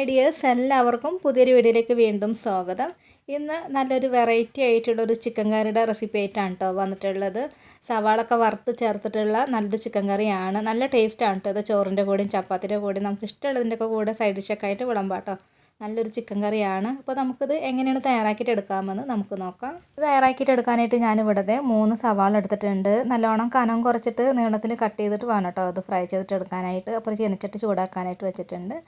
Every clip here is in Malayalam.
ഹായ് ഡിയേഴ്സ് എല്ലാവർക്കും പുതിയൊരു വീഡിയോയിലേക്ക് വീണ്ടും സ്വാഗതം. ഇന്ന് നല്ലൊരു വെറൈറ്റി ആയിട്ടുള്ള ഒരു ചിക്കൻ കറിയുടെ റെസിപ്പി ആയിട്ടാണ് കേട്ടോ വന്നിട്ടുള്ളത്. സവാളൊക്കെ വറുത്ത് ചേർത്തിട്ടുള്ള നല്ലൊരു ചിക്കൻ കറിയാണ് നല്ല ടേസ്റ്റാണ് കേട്ടോ ഇത്. ചോറിന്റെ കൂടെയും ചപ്പാത്തിന്റെ കൂടെയും. നമുക്ക് ഇഷ്ടമുള്ളതിന്റെ ഒക്കെ കൂടെ സൈഡ് ഡിഷൊക്കെ ആയിട്ട് വിളമ്പാം കേട്ടോ നല്ലൊരു ചിക്കൻ കറിയാണ് അപ്പോൾ നമുക്കിത് എങ്ങനെയാണ് തയ്യാറാക്കിയിട്ട് എടുക്കാമെന്ന് നമുക്ക് നോക്കാം. തയ്യാറാക്കിയിട്ട് എടുക്കാനായിട്ട് ഞാനിവിടെ മൂന്ന് സവാള എടുത്തിട്ടുണ്ട്. നല്ലോണം കനം കുറച്ചിട്ട് നീളത്തിൽ കട്ട് ചെയ്തിട്ട് വേണം കേട്ടോ അത് ഫ്രൈ ചെയ്തിട്ട് എടുക്കാനായിട്ട്. അപ്പോൾ ചെനിച്ചിട്ട് ചൂടാക്കാനായിട്ട് വെച്ചിട്ടുണ്ട്.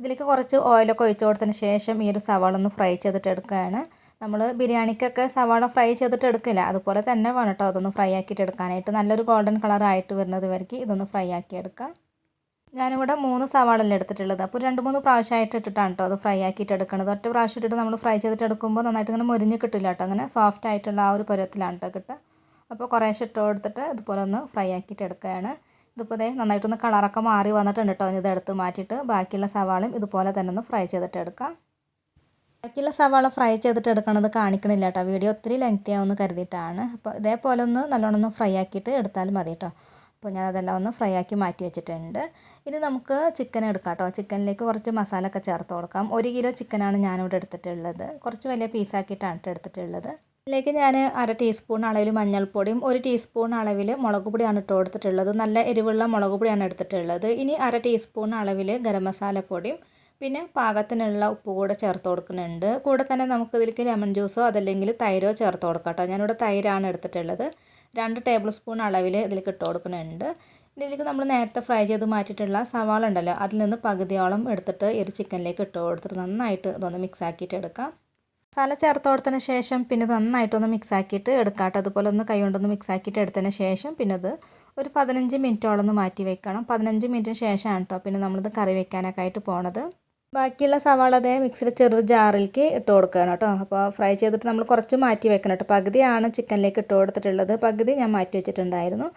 ഇതിലേക്ക് കുറച്ച് ഓയിലൊക്കെ ഒഴിച്ചു കൊടുത്തതിന് ശേഷം ഈ ഒരു സവാള ഒന്ന് ഫ്രൈ ചെയ്തിട്ട് എടുക്കുകയാണ് നമ്മൾ ബിരിയാണിക്കൊക്കെ സവാള ഫ്രൈ ചെയ്തിട്ട് എടുക്കില്ല അതുപോലെ തന്നെ വേണം കേട്ടോ അതൊന്ന് ഫ്രൈ ആക്കിയിട്ട് എടുക്കാനായിട്ട്. നല്ലൊരു ഗോൾഡൻ കളർ ആയിട്ട് വരുന്നത് വരയ്ക്ക് ഇതൊന്ന് ഫ്രൈ ആക്കി എടുക്കാം. ഞാനിവിടെ മൂന്ന് സവാളല്ലേ എടുത്തിട്ടുള്ളത്. അപ്പോൾ രണ്ട് മൂന്ന് പ്രാവശ്യമായിട്ട് ഇട്ടിട്ടാണ് കേട്ടോ അത് ഫ്രൈ ആക്കിയിട്ട് എടുക്കുന്നത് ഒറ്റ പ്രാവശ്യം ഇട്ടിട്ട് നമ്മൾ ഫ്രൈ ചെയ്തിട്ട് എടുക്കുമ്പോൾ നന്നായിട്ട് ഇങ്ങനെ മുരിഞ്ഞ് കിട്ടില്ല കേട്ടോ അങ്ങനെ സോഫ്റ്റ് ആയിട്ടുള്ള ആ ഒരു പരുവത്തിലാണ് കേട്ടോ കിട്ടുക. അപ്പോൾ കുറേശ്ശെ ഇട്ട് കൊടുത്തിട്ട് ഇതുപോലെ ഒന്ന് ഫ്രൈ ആക്കിയിട്ട് എടുക്കുകയാണ്. ഇതിപ്പോൾ ഇതേ നന്നായിട്ടൊന്ന് കളറൊക്കെ മാറി വന്നിട്ടുണ്ട് കേട്ടോ ഇത് എടുത്ത് മാറ്റിയിട്ട് ബാക്കിയുള്ള സവാളയും ഇതുപോലെ തന്നെ ഒന്ന് ഫ്രൈ ചെയ്തിട്ട് എടുക്കാം. ബാക്കിയുള്ള സവാള ഫ്രൈ ചെയ്തിട്ട് എടുക്കണത് കാണിക്കണില്ല കേട്ടോ വീഡിയോ ഒത്തിരി ലെങ്തി ആവുമെന്ന് കരുതിയിട്ടാണ്. അപ്പോൾ ഇതേപോലെ ഒന്ന് നല്ലോണം ഒന്ന് ഫ്രൈ ആക്കിയിട്ട് എടുത്താലും മതി കേട്ടോ അപ്പോൾ ഞാനതെല്ലാം ഒന്ന് ഫ്രൈ ആക്കി മാറ്റി വെച്ചിട്ടുണ്ട്. ഇനി നമുക്ക് ചിക്കൻ എടുക്കാം കേട്ടോ ചിക്കനിലേക്ക് കുറച്ച് മസാല ഒക്കെ ചേർത്ത് കൊടുക്കാം. ഒരു കിലോ ചിക്കനാണ് ഞാനിവിടെ എടുത്തിട്ടുള്ളത്. കുറച്ച് വലിയ പീസാക്കിയിട്ടാണ് എടുത്തിട്ടുള്ളത്. ഇതിലേക്ക് ഞാൻ അര ടീസ്പൂൺ അളവിൽ മഞ്ഞൾപ്പൊടിയും ഒരു ടീസ്പൂൺ അളവിൽ മുളക് പൊടിയാണ് ഇട്ട് കൊടുത്തിട്ടുള്ളത്. നല്ല എരിവുള്ള മുളക് പൊടിയാണ് എടുത്തിട്ടുള്ളത്. ഇനി അര ടീസ്പൂൺ അളവിൽ ഗരം മസാലപ്പൊടിയും പിന്നെ പാകത്തിനുള്ള ഉപ്പ് കൂടെ ചേർത്ത് കൊടുക്കുന്നുണ്ട്. കൂടെ തന്നെ നമുക്ക് ഇതിലേക്ക് ലെമൺ ജ്യൂസോ അതല്ലെങ്കിൽ തൈരോ ചേർത്ത് കൊടുക്കാം ഞാനിവിടെ തൈരാണ് എടുത്തിട്ടുള്ളത്. രണ്ട് ടേബിൾ സ്പൂൺ അളവിൽ ഇതിലേക്ക് ഇട്ട് കൊടുക്കുന്നുണ്ട്. ഇതിലേക്ക് നമ്മൾ നേരത്തെ ഫ്രൈ ചെയ്ത് മാറ്റിയിട്ടുള്ള സവാള ഉണ്ടല്ലോ അതിൽ നിന്ന് പകുതിയോളം എടുത്തിട്ട് ഈ ഒരു ചിക്കനിലേക്ക് ഇട്ട് കൊടുത്തിട്ട് നന്നായിട്ട് ഇതൊന്ന് മിക്സ് ആക്കിയിട്ട് എടുക്കാം. മസാല ചേർത്ത് കൊടുത്തതിന് ശേഷം പിന്നെ നന്നായിട്ടൊന്ന് മിക്സ് ആക്കിയിട്ട് എടുക്കാം കേട്ടോ അതുപോലെ ഒന്ന് കൈ മിക്സ് ആക്കിയിട്ട് എടുത്തതിന് ശേഷം പിന്നെ അത് ഒരു പതിനഞ്ച് മിനിറ്റോളം ഒന്ന് മാറ്റി വെക്കണം. പതിനഞ്ച് മിനിറ്റിന് ശേഷമാണ് കേട്ടോ പിന്നെ നമ്മളിത് കറി വെക്കാനൊക്കെ ആയിട്ട് പോണത്. ബാക്കിയുള്ള സവാള അതേ മിക്സിയിൽ ചെറു ജാറിലേക്ക് ഇട്ട് കൊടുക്കുകയാണ് കേട്ടോ അപ്പോൾ ഫ്രൈ ചെയ്തിട്ട് നമ്മൾ കുറച്ച് മാറ്റി വെക്കണം കേട്ടോ പകുതിയാണ് ചിക്കനിലേക്ക് ഇട്ട് കൊടുത്തിട്ടുള്ളത്. പകുതി ഞാൻ മാറ്റി വെച്ചിട്ടുണ്ടായിരുന്നു.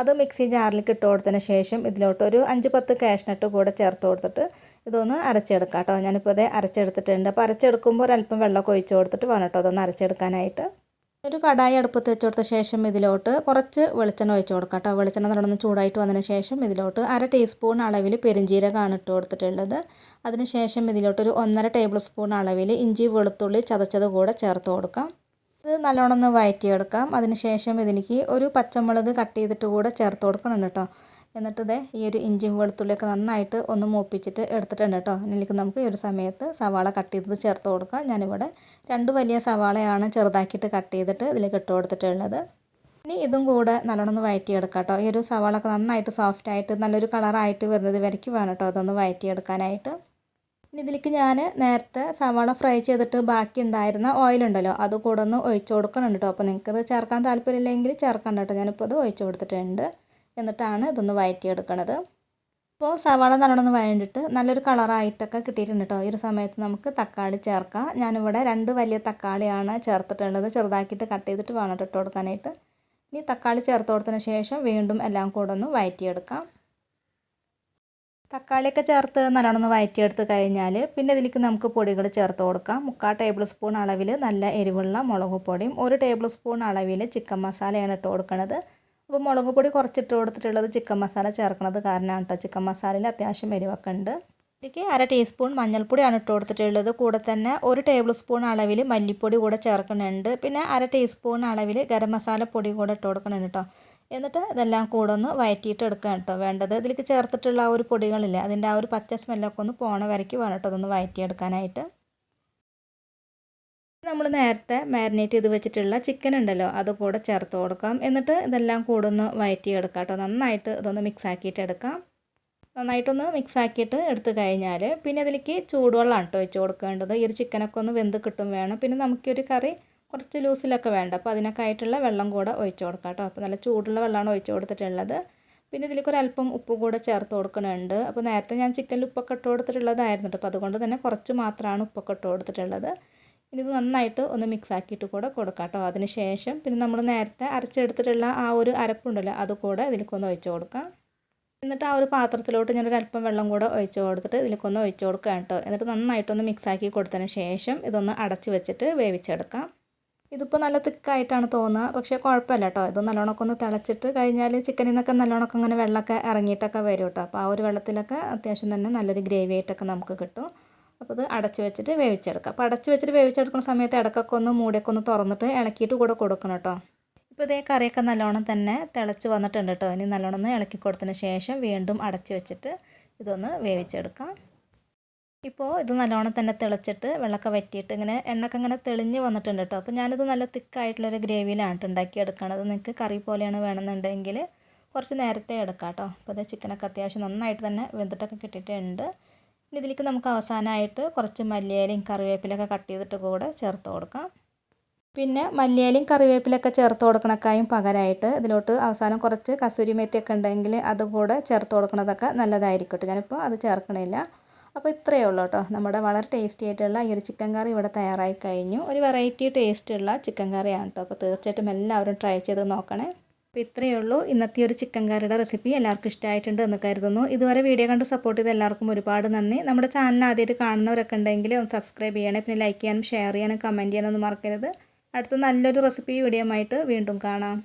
അത് മിക്സി ജാറിലേക്ക് ഇട്ട് കൊടുത്തതിന് ശേഷം ഇതിലോട്ട് ഒരു അഞ്ച് പത്ത് കാഷ്നട്ട് കൂടെ ചേർത്ത് കൊടുത്തിട്ട് ഇതൊന്ന് അരച്ചെടുക്കാം കേട്ടോ. ഞാനിപ്പോൾ ഇതേ അരച്ചെടുത്തിട്ടുണ്ട്. അപ്പോൾ അരച്ചെടുക്കുമ്പോൾ ഒരല്പം വെള്ളം ഒഴിച്ച് കൊടുത്തിട്ട് വേണം കേട്ടോ അതൊന്ന് അരച്ചെടുക്കാനായിട്ട്. ഒരു കടായി അടുപ്പത്ത് വെച്ച് കൊടുത്ത ശേഷം ഇതിലോട്ട് കുറച്ച് വെളിച്ചെണ്ണ ഒഴിച്ച് കൊടുക്കാം കേട്ടോ. വെളിച്ചെണ്ണ നല്ലോണം ചൂടായിട്ട് വന്നതിന് ശേഷം ഇതിലോട്ട് അര ടീസ്പൂൺ അളവിൽ പെരിഞ്ജീരകമാണ് ഇട്ട് കൊടുത്തിട്ടുള്ളത്. അതിന് ശേഷം ഇതിലോട്ട് ഒരു ഒന്നര ടേബിൾ സ്പൂൺ അളവിൽ ഇഞ്ചി വെളുത്തുള്ളി ചതച്ചത് കൂടെ ചേർത്ത് കൊടുക്കാം. ഇത് നല്ലോണം ഒന്ന് വഴറ്റിയെടുക്കാം അതിനുശേഷം ഇതിലേക്ക് ഒരു പച്ചമുളക് കട്ട് ചെയ്തിട്ട് കൂടെ ചേർത്ത് കൊടുക്കണം കേട്ടോ. എന്നിട്ട് ഇതേ ഈ ഒരു ഇഞ്ചിയും വെളുത്തുള്ളിയൊക്കെ നന്നായിട്ട് ഒന്ന് മൂപ്പിച്ചിട്ട് എടുത്തിട്ടുണ്ട് കേട്ടോ. ഇതിലേക്ക് നമുക്ക് ഈ ഒരു സമയത്ത് സവാള കട്ട് ചെയ്തത് ചേർത്ത് കൊടുക്കാം. ഞാനിവിടെ രണ്ട് വലിയ സവാളയാണ് ചെറുതാക്കിയിട്ട് കട്ട് ചെയ്തിട്ട് ഇതിലേക്ക് ഇട്ട് കൊടുത്തിട്ടുള്ളത്. ഇനി ഇതും കൂടെ നല്ലോണം ഒന്ന് വഴറ്റിയെടുക്കാം കേട്ടോ. ഈ ഒരു സവാളൊക്കെ നന്നായിട്ട് സോഫ്റ്റായിട്ട് നല്ലൊരു കളറായിട്ട് വരുന്നത് വരയ്ക്ക് വേണം കേട്ടോ. അതൊന്ന് വഴറ്റിയെടുക്കാനായിട്ട് ഇനി ഇതിലേക്ക് ഞാൻ നേരത്തെ സവാള ഫ്രൈ ചെയ്തിട്ട് ബാക്കി ഉണ്ടായിരുന്ന ഓയിലുണ്ടല്ലോ അത് കൂടെ ഒന്ന് ഒഴിച്ച് കൊടുക്കണം കേട്ടോ അപ്പോൾ നിങ്ങൾക്കത് ചേർക്കാൻ താല്പര്യമില്ലെങ്കിൽ ചേർക്കണ്ട കേട്ടോ ഞാനിപ്പോൾ അത് ഒഴിച്ച് കൊടുത്തിട്ടുണ്ട്. എന്നിട്ടാണ് ഇതൊന്ന് വഴറ്റിയെടുക്കണത് ഇപ്പോൾ സവാള നല്ലോണം വഴണ്ടിട്ട് നല്ലൊരു കളറായിട്ടൊക്കെ കിട്ടിയിട്ടുണ്ട് കേട്ടോ ഈ ഒരു സമയത്ത് നമുക്ക് തക്കാളി ചേർക്കാം. ഞാനിവിടെ രണ്ട് വലിയ തക്കാളിയാണ് ചേർത്തിട്ടുള്ളത്. ചെറുതാക്കിയിട്ട് കട്ട് ചെയ്തിട്ട് വേണം ഇട്ട് കൊടുക്കാനായിട്ട്. ഇനി തക്കാളി ചേർത്ത് കൊടുത്തതിന് ശേഷം വീണ്ടും എല്ലാം കൂടെ ഒന്ന് വഴറ്റിയെടുക്കാം തക്കാളിയൊക്കെ ചേർത്ത് നല്ലോണം വഴറ്റിയെടുത്ത് കഴിഞ്ഞാൽ പിന്നെ ഇതിലേക്ക് നമുക്ക് പൊടികൾ ചേർത്ത് കൊടുക്കാം. മുക്കാൽ ടേബിൾ സ്പൂൺ അളവിൽ നല്ല എരിവുള്ള മുളക് പൊടിയും ഒരു ടേബിൾ സ്പൂൺ അളവിൽ ചിക്കൻ മസാലയാണ് ഇട്ട് കൊടുക്കുന്നത് അപ്പോൾ മുളക് പൊടി കുറച്ചിട്ട് കൊടുത്തിട്ടുള്ളത് ചിക്കൻ മസാല ചേർക്കുന്നത് കാരണമാണ് കേട്ടോ ചിക്കൻ മസാലയിൽ അത്യാവശ്യം എരിവൊക്കെ ഉണ്ട്. ഇതിലേക്ക് അര ടീസ്പൂൺ മഞ്ഞൾപ്പൊടിയാണ് ഇട്ട് കൊടുത്തിട്ടുള്ളത്. കൂടെ തന്നെ ഒരു ടേബിൾ സ്പൂൺ അളവിൽ മല്ലിപ്പൊടി കൂടെ ചേർക്കുന്നുണ്ട് പിന്നെ അര ടീസ്പൂൺ അളവിൽ ഗരം മസാല പൊടി കൂടെ ഇട്ട് കൊടുക്കുന്നുണ്ട് കേട്ടോ എന്നിട്ട് ഇതെല്ലാം കൂടെ ഒന്ന് വയറ്റിയിട്ട് എടുക്കുക കേട്ടോ. വേണ്ടത് ഇതിലേക്ക് ചേർത്തിട്ടുള്ള ആ ഒരു പൊടികളില്ലേ അതിന്റെ ആ ഒരു പച്ച സ്മെല്ലൊക്കെ ഒന്ന് പോണ വരയ്ക്ക് വേണം അതൊന്ന് വയറ്റിയെടുക്കാനായിട്ട്. നമ്മൾ നേരത്തെ മാരിനേറ്റ് ചെയ്ത് വെച്ചിട്ടുള്ള ചിക്കൻ ഉണ്ടല്ലോ അത് കൂടെ ചേർത്ത് കൊടുക്കാം. എന്നിട്ട് ഇതെല്ലാം കൂടെ ഒന്ന് വയറ്റിയെടുക്കാം കേട്ടോ. നന്നായിട്ട് ഇതൊന്ന് മിക്സ് ആക്കിയിട്ട് എടുക്കാം. നന്നായിട്ടൊന്ന് മിക്സ് ആക്കിയിട്ട് എടുത്ത് കഴിഞ്ഞാൽ പിന്നെ അതിലേക്ക് ചൂടുവെള്ളമാണ് കേട്ടോ വെച്ച് കൊടുക്കേണ്ടത്. ഈ ഒരു ചിക്കനൊക്കെ ഒന്ന് വെന്ത് കിട്ടും വേണം. പിന്നെ നമുക്കൊരു കറി കുറച്ച് ലൂസിലൊക്കെ വേണ്ട. അപ്പോൾ അതിനൊക്കെ ആയിട്ടുള്ള വെള്ളം കൂടെ ഒഴിച്ച് കൊടുക്കാം കേട്ടോ. അപ്പോൾ നല്ല ചൂടുള്ള വെള്ളമാണ് ഒഴിച്ച് കൊടുത്തിട്ടുള്ളത്. പിന്നെ ഇതിലേക്ക് ഒരു അല്പം ഉപ്പ് കൂടെ ചേർത്ത് കൊടുക്കുന്നുണ്ട്. അപ്പോൾ നേരത്തെ ഞാൻ ചിക്കനിൽ ഉപ്പൊക്കെ ഇട്ട് കൊടുത്തിട്ടുള്ളതായിരുന്നു അപ്പോൾ അതുകൊണ്ട് തന്നെ കുറച്ച് മാത്രമാണ് ഉപ്പൊക്കെ ഇട്ട് കൊടുത്തിട്ടുള്ളത്. ഇനി ഇത് നന്നായിട്ട് ഒന്ന് മിക്സ് ആക്കിയിട്ട് കൂടെ കൊടുക്കാം കേട്ടോ. അതിന് ശേഷം പിന്നെ നമ്മൾ നേരത്തെ അരച്ചെടുത്തിട്ടുള്ള ആ ഒരു അരപ്പുണ്ടല്ലോ അത് കൂടെ ഇതിലേക്കൊന്ന് ഒഴിച്ച് കൊടുക്കാം. എന്നിട്ട് ആ ഒരു പാത്രത്തിലോട്ട് ഞാനൊരു അല്പം വെള്ളം കൂടെ ഒഴിച്ച് കൊടുത്തിട്ട് ഇതിലേക്കൊന്ന് ഒഴിച്ച് കൊടുക്കാം കേട്ടോ. എന്നിട്ട് നന്നായിട്ടൊന്ന് മിക്സ് ആക്കി കൊടുത്തതിന് ശേഷം ഇതൊന്ന് അടച്ച് വെച്ചിട്ട് വേവിച്ചെടുക്കാം. ഇതിപ്പോൾ നല്ല തിക്കായിട്ടാണ് തോന്നുക. പക്ഷേ കുഴപ്പമില്ല കേട്ടോ ഇത് നല്ലോണമൊക്കെ ഒന്ന് തിളച്ചിട്ട് കഴിഞ്ഞാൽ ചിക്കനിൽ നിന്നൊക്കെ നല്ലോണമൊക്കെ അങ്ങനെ വെള്ളമൊക്കെ ഇറങ്ങിയിട്ടൊക്കെ വരും കേട്ടോ അപ്പോൾ ആ ഒരു വെള്ളത്തിലൊക്കെ അത്യാവശ്യം തന്നെ നല്ലൊരു ഗ്രേവി ആയിട്ടൊക്കെ നമുക്ക് കിട്ടും. അപ്പോൾ ഇത് അടച്ച് വെച്ചിട്ട് വേവിച്ചെടുക്കാം. അപ്പോൾ അടച്ച് വെച്ചിട്ട് വേവിച്ചെടുക്കുന്ന സമയത്ത് ഇടക്കൊക്കെ ഒന്ന് മൂടിയൊക്കെ ഒന്ന് തുറന്നിട്ട് ഇളക്കിയിട്ട് കൂടെ കൊടുക്കണം കേട്ടോ ഇപ്പോൾ ഇതേ കറിയൊക്കെ നല്ലോണം തന്നെ തിളച്ച് വന്നിട്ടുണ്ട് കേട്ടോ ഇനി നല്ലോണം ഒന്ന് ഇളക്കി കൊടുത്തതിന് ശേഷം വീണ്ടും അടച്ച് വെച്ചിട്ട് ഇതൊന്ന് വേവിച്ചെടുക്കാം. ഇപ്പോൾ ഇത് നല്ലോണം തന്നെ തിളച്ചിട്ട് വെള്ളമൊക്കെ വറ്റിയിട്ട് ഇങ്ങനെ എണ്ണയൊക്കെ ഇങ്ങനെ തെളിഞ്ഞ് വന്നിട്ടുണ്ട് കേട്ടോ. അപ്പോൾ ഞാനിത് നല്ല തിക്കായിട്ടുള്ളൊരു ഗ്രേവിയിലാണ് ഉണ്ടാക്കി എടുക്കുന്നത് നിങ്ങൾക്ക് കറി പോലെയാണ് വേണമെന്നുണ്ടെങ്കിൽ കുറച്ച് നേരത്തെ എടുക്കാം കേട്ടോ. അപ്പോൾ അത് ചിക്കനൊക്കെ അത്യാവശ്യം നന്നായിട്ട് തന്നെ വെന്തിട്ടൊക്കെ കിട്ടിയിട്ടുണ്ട്. ഇനി ഇതിലേക്ക് നമുക്ക് അവസാനമായിട്ട് കുറച്ച് മല്ലിയിലയും കറിവേപ്പിലൊക്കെ കട്ട് ചെയ്തിട്ട് കൂടെ ചേർത്ത് കൊടുക്കാം. പിന്നെ മല്ലിയിലയും കറിവേപ്പിലൊക്കെ ചേർത്ത് കൊടുക്കണക്കായും പകരമായിട്ട് ഇതിലോട്ട് അവസാനം കുറച്ച് കസൂരി മെത്തിയൊക്കെ ഉണ്ടെങ്കിൽ അതുകൂടെ ചേർത്ത് കൊടുക്കണതൊക്കെ നല്ലതായിരിക്കും കേട്ടോ. ഞാനിപ്പോൾ അത് ചേർക്കണില്ല. അപ്പോൾ ഇത്രയേ ഉള്ളൂ കേട്ടോ. നമ്മുടെ വളരെ ടേസ്റ്റി ആയിട്ടുള്ള ഈ ഒരു ചിക്കൻ കറി ഇവിടെ തയ്യാറായി കഴിഞ്ഞു. ഒരു വെറൈറ്റി ടേസ്റ്റ് ഉള്ള ചിക്കൻ കറിയാണ് കേട്ടോ. അപ്പോൾ തീർച്ചയായിട്ടും എല്ലാവരും ട്രൈ ചെയ്ത് നോക്കണേ. അപ്പോൾ ഇത്രയേ ഉള്ളൂ. ഇന്നത്തെ ഒരു ചിക്കൻ കറിയുടെ റെസിപ്പി എല്ലാവർക്കും ഇഷ്ടമായിട്ടുണ്ട് എന്ന് കരുതുന്നു. ഇതുവരെ വീഡിയോ കണ്ട് സപ്പോർട്ട് ചെയ്ത എല്ലാവർക്കും ഒരുപാട് നന്ദി. നമ്മുടെ ചാനൽ ആദ്യമായിട്ട് കാണുന്നവരൊക്കെ ഉണ്ടെങ്കിൽ ഒന്ന് സബ്സ്ക്രൈബ് ചെയ്യണേ. പിന്നെ ലൈക്ക് ചെയ്യാനും ഷെയർ ചെയ്യാനും കമന്റ് ചെയ്യാനൊന്നും മറക്കരുത്. അടുത്ത നല്ലൊരു റെസിപ്പി വീഡിയോ ആയിട്ട് വീണ്ടും കാണാം.